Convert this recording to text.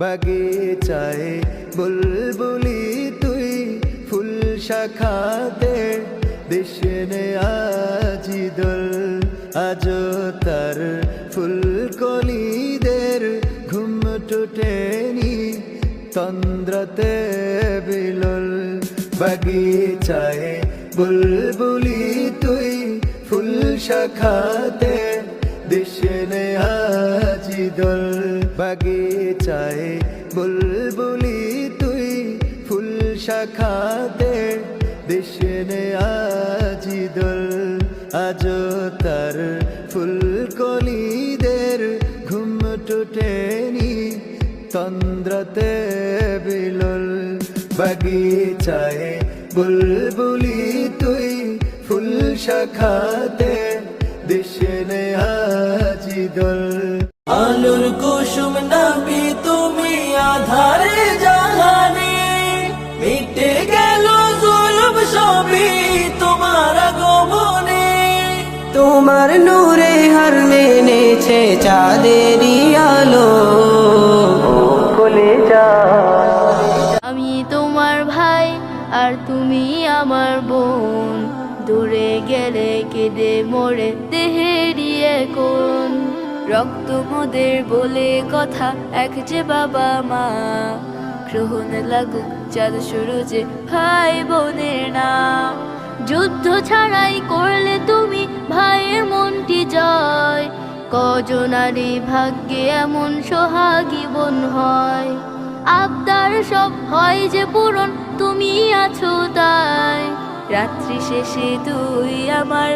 বাগিচায় বুলবুলি তুই ফুল শাখাতে দেশনে আজি দোল আজ তার ফুলকলিদের ঘুম টুটেনি তন্দ্রতে বিলল। বাগিচায় বুলবুলি তুই ফুল শাখাতে দেশনে আজি দোল বাগিচায় বুলবুলি তুই ফুল শাখাতে দেশনে আজি দোল আজ তার ফুলকলিদের ঘুম টুটেনি তন্দ্রতে বিলল। বাগিচায় বুলবুলি তুই ফুল শাখাতে দেশনে আজি দোল। আলোর কুসুম নবী, তুমি আধারে জাহানে মিটে গেল জুলুম সবই তোমার আগমনে। তোমার নূরে হার মেনেছে চাঁদেরই আলো। খুলে যা আমি তোমার ভাই আর তুমি আমার বোন। দূরে গেলে কেঁদে মরে দেহেরিয়ে কোন রক্ত মোদের বলে কথা, এক যে বাবা মা। গ্রহণ লাগুক শুরু যে ভাই বোনের নাম। যুদ্ধ ছাড়াই করলে তুমি ভাইয়ের মনটি জয়। কজনারি ভাগ্যে এমন সোহাগী বোন হয়। আবদার সব হয় যে পূরণ তুমি আছো তাই। রাত্রি শেষে তুই আমার